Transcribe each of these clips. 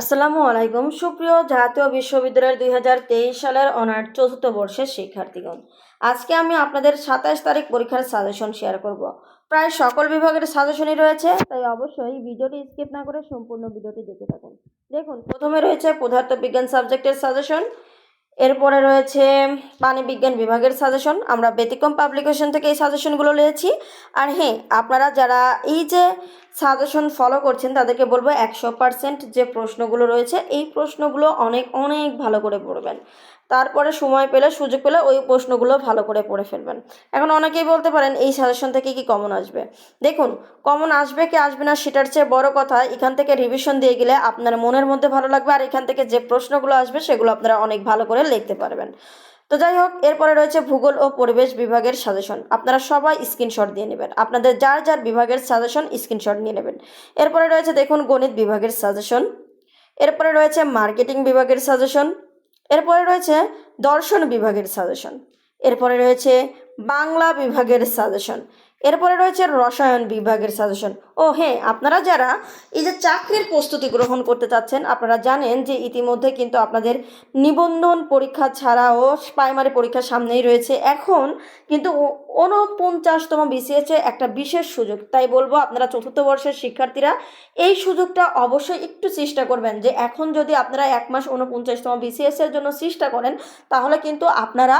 আসসালামু আলাইকুম। সুপ্রিয় জাতীয় বিশ্ববিদ্যালয়ের দুই হাজার তেইশ সালের অনার চতুর্থ বর্ষের শিক্ষার্থীগণ, আজকে আমি আপনাদের সাতাশ তারিখ পরীক্ষার সাজেশন শেয়ার করব। প্রায় সকল বিভাগের সাজেশনই রয়েছে, তাই অবশ্যই ভিডিওটি স্কিপ না করে সম্পূর্ণ ভিডিওটি দেখে থাকুন। দেখুন, প্রথমে রয়েছে পদার্থবিজ্ঞান সাবজেক্টের সাজেশন, এরপরে রয়েছে পানি বিজ্ঞান বিভাগের সাজেশন। আমরা ব্যতিক্রম পাবলিকেশন থেকে এই সাজেশনগুলো নিয়েছি। আর হ্যাঁ আপনারা যারা এই যে সাজেশন ফলো করছেন, তাদেরকে বলব একশো পার্সেন্ট যে প্রশ্নগুলো রয়েছে, এই প্রশ্নগুলো অনেক অনেক ভালো করে পড়বেন। তারপরে সময় পেলে, সুযোগ পেলে ওই প্রশ্নগুলো ভালো করে পড়ে ফেলবেন। এখন অনেকেই বলতে পারেন, এই সাজেশন থেকে কি কমন আসবে? দেখুন কমন আসবে কি আসবে না সেটার চেয়ে বড় কথা, এখান থেকে রিভিশন দিয়ে গেলে আপনার মনের মধ্যে ভালো লাগবে, আর এখান থেকে যে প্রশ্নগুলো আসবে সেগুলো আপনারা অনেক ভালো করে লিখতে পারবেন। তো যাই হোক, এরপরে রয়েছে ভূগোল ও পরিবেশ বিভাগের সাজেশন আপনারা সবাই স্ক্রিনশট দিয়ে নেবেন। আপনাদের যার যার বিভাগের সাজেশন স্ক্রিনশট নিয়ে নেবেন। এরপরে রয়েছে দেখুন গণিত বিভাগের সাজেশন এরপরে রয়েছে মার্কেটিং বিভাগের সাজেশন এরপরে রয়েছে দর্শন বিভাগের সাজেশন এরপরে রয়েছে বাংলা বিভাগের সাজেশন। এরপরে রয়েছে রসায়ন বিভাগের সাজেশন। ও হ্যাঁ আপনারা যারা এই যে চাকরির প্রস্তুতি গ্রহণ করতে চাচ্ছেন, আপনারা জানেন যে ইতিমধ্যে কিন্তু আপনাদের নিবন্ধন পরীক্ষা ছাড়াও প্রাইমারি পরীক্ষা সামনেই রয়েছে। এখন কিন্তু উনপঞ্চাশতম বিসিএসে একটা বিশেষ সুযোগ। তাই বলব আপনারা চতুর্থ বর্ষের শিক্ষার্থীরা এই সুযোগটা অবশ্যই একটু চেষ্টা করবেন যে এখন যদি আপনারা এক মাস উনপঞ্চাশতম বিসিএস এর জন্য চেষ্টা করেন, তাহলে কিন্তু আপনারা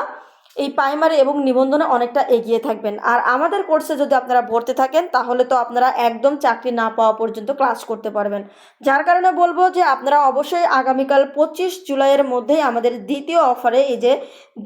এই প্রাইমারি এবং নিবন্ধনে অনেকটা এগিয়ে থাকবেন। আর আমাদের কোর্সে যদি আপনারা ভর্তি থাকেন, তাহলে তো আপনারা একদম চাকরি না পাওয়া পর্যন্ত ক্লাস করতে পারবেন। যার কারণে বলব যে, আপনারা অবশ্যই আগামীকাল পঁচিশ জুলাইয়ের মধ্যেই আমাদের দ্বিতীয় অফারে এই যে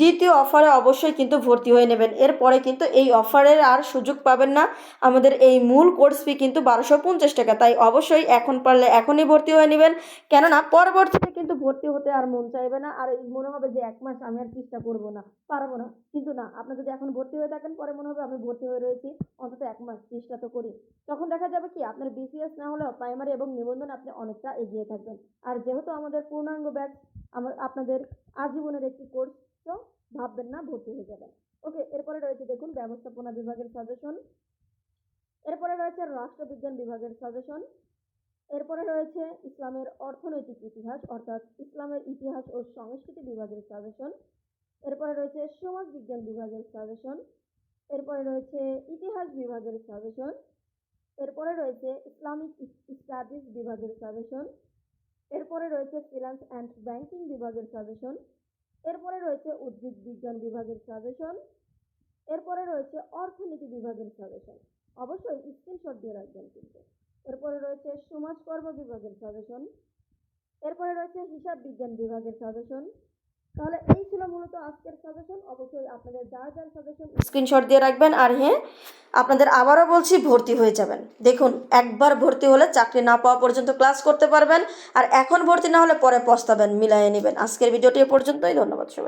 দ্বিতীয় অফারে অবশ্যই কিন্তু ভর্তি হয়ে নেবেন। এরপরে কিন্তু এই অফারের আর সুযোগ পাবেন না। আমাদের এই মূল কোর্স ফি কিন্তু বারোশো পঞ্চাশ টাকা। তাই অবশ্যই এখন পারলে এখনই ভর্তি হয়ে নেবেন। কেননা পরবর্তীতে কিন্তু ভর্তি হতে আর মন চাইবে না। আর মনে হবে যে এক মাস আমি আর চেষ্টা করব না, পারব না। কিন্তু না, আপনি যদি এখন ভর্তি হয়ে থাকেন, পরে মনে হবে আমি ভর্তি হয়ে রয়েছি, অন্তত এক মাস চেষ্টা তো করি। তখন দেখা যাবে কি, আপনার বিসিএস না হলেও প্রাইমারি এবং নিবন্ধন আপনি অনেকটা এগিয়ে থাকবেন। আর যেহেতু আমাদের পূর্ণাঙ্গ ব্যাচ আমার, আপনাদের আজীবনের একটি কোর্স তো ভাববেন না ভর্তি হয়ে যাবেন। ওকে এরপরে রয়েছে দেখুন ব্যবস্থাপনা বিভাগের সাজেশন এরপরে রয়েছে রাষ্ট্রবিজ্ঞান বিভাগের সাজেশন এরপরে রয়েছে ইসলামের অর্থনৈতিক ইতিহাস, অর্থাৎ ইসলামের ইতিহাস ও সংস্কৃতি বিভাগের সাজেশন। এরপরে রয়েছে সমাজ বিজ্ঞান বিভাগের সাজেশন। এরপরে রয়েছে ইতিহাস বিভাগের সাজেশন। এরপরে রয়েছে ইসলামিক স্টাডিজ বিভাগের সাজেশন। এরপরে রয়েছে ফিনান্স অ্যান্ড ব্যাংকিং বিভাগের সাজেশন। এরপরে রয়েছে উদ্ভিদ বিজ্ঞান বিভাগের সাজেশন। এরপরে রয়েছে অর্থনীতি বিভাগের সাজেশন। অবশ্যই স্ক্রিনশট দিয়ে রাখবেন। সমাজকর্ম বিভাগের সাজেশন এরপরে রয়েছে হিসাব বিজ্ঞান বিভাগের সাজেশন তাহলে এই ছিল মূলত আজকের সাজেশন অবশ্যই আপনাদের যার যার সাজেশন স্ক্রিনশট দিয়ে রাখবেন আর হ্যাঁ আপনাদের আবারও বলছি ভর্তি হয়ে যাবেন। দেখুন, একবার ভর্তি হলে চাকরি না পাওয়া পর্যন্ত ক্লাস করতে পারবেন। আর এখন ভর্তি না হলে পরে পস্তাবেন মিলাইয়ে নেবেন। আজকের ভিডিওটি এ পর্যন্তই। ধন্যবাদ সবাই